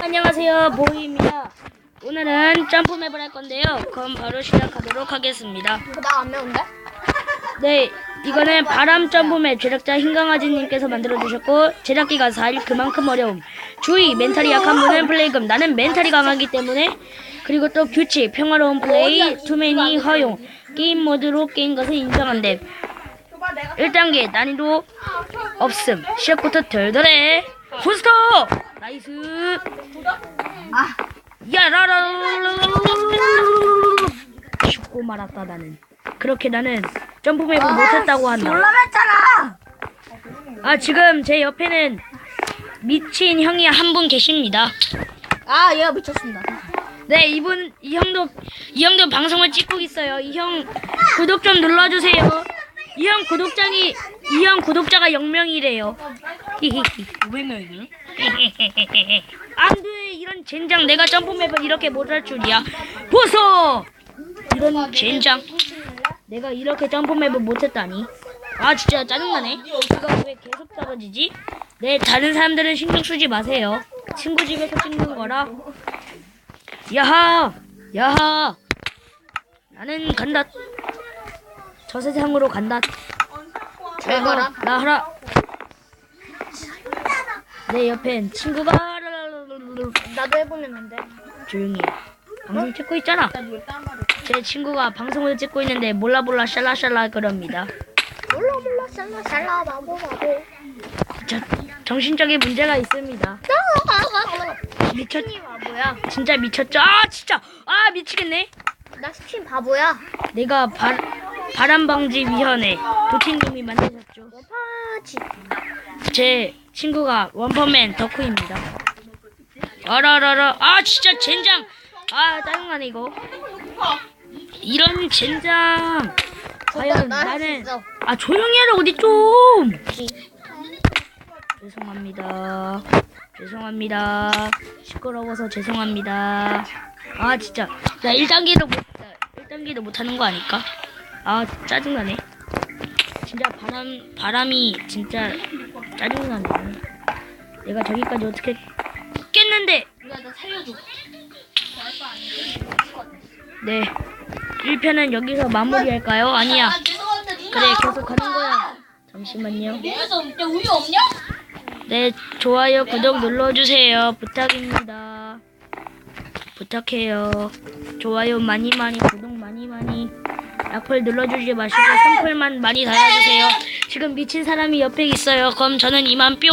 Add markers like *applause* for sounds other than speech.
안녕하세요 보이입니다. 오늘은 점프맵을 할 건데요. 그럼 바로 시작하도록 하겠습니다. 나안 매운데? *laughs* 네 이거는 바람 점프맵 제작자 흰강아지님께서 만들어주셨고 제작기가 4일 그만큼 어려움. 주의 멘탈이 약한 분은 플레이금 나는 멘탈이 강하기 때문에. 그리고 또 규칙 평화로운 플레이 투맨이 허용. 게임 모드로 게임 것은 인정한대 1단계 난이도 없음. 시작부터 덜덜해. 몬스터 나이스. 아, 야, 라라라라라라. 죽고 말았다 나는. 그렇게 나는 점프맵을 못했다고 한다. 놀라랬잖아. 아 지금 제 옆에는 미친 형이 한 분 계십니다. 아 얘가 미쳤습니다. 네 이분 이 형도 이 형도 방송을 찍고 있어요. 이 형 구독 좀 눌러주세요. 이 형 구독자이 이 형 구독자가 0명이래요. 히히히. 500명이요? 안돼 이런 젠장 내가 점프맵을 이렇게 못할 줄이야. 보소 이런 젠장 내가 이렇게 점프맵을 못했다니. 아 진짜 짜증나네. 이거 왜 계속 떨어지지? 네 다른 사람들은 신경 쓰지 마세요. 친구 집에서 찍는 거라. 야하! 야하! 나는 간다. 저 세상으로 간다. 잘 가라. 나 하라. 내 옆엔 친구가 나도 해보면 안 돼. 조용히 해. 방송 찍고 있잖아. 제 친구가 방송을 찍고 있는데 몰라 몰라 샬라샬라 그럽니다. 몰라 몰라 샬라 샬라 바보 바보. 저 정신적인 문제가 있습니다. 미쳤 스킨 바보야. 진짜 미쳤죠? 아 진짜 아 미치겠네. 나 스킨 바보야. 내가 바, 바람 방지 위원회 도티님이 만드셨죠. 파치. 제 친구가 원펀맨 덕후입니다. 어라라라. 아 진짜 젠장. 아 짜증나네 이거. 이런 젠장. 과연 나는 아 조용히 해라 어디 좀. 죄송합니다. 죄송합니다. 시끄러워서 죄송합니다. 아 진짜. 나 1단계도 못 1단계도 못하는 거 아닐까? 아 짜증나네. 진짜 바람 바람이 진짜 짜증나네. 내가 저기까지 어떻게 깼는데? 야나 살려줘. 네. 1편은 여기서 마무리할까요? 아니야. 죄송한데 누나. 그래 계속 가는 거야. 잠시만요. 야 우유 없냐? 네 좋아요 구독 눌러주세요. 부탁입니다. 부탁해요. 좋아요 많이 많이 구독 많이 많이 악플 눌러주지 마시고 선플만 많이 달아주세요. 지금 미친 사람이 옆에 있어요. 그럼 저는 이만 뿅.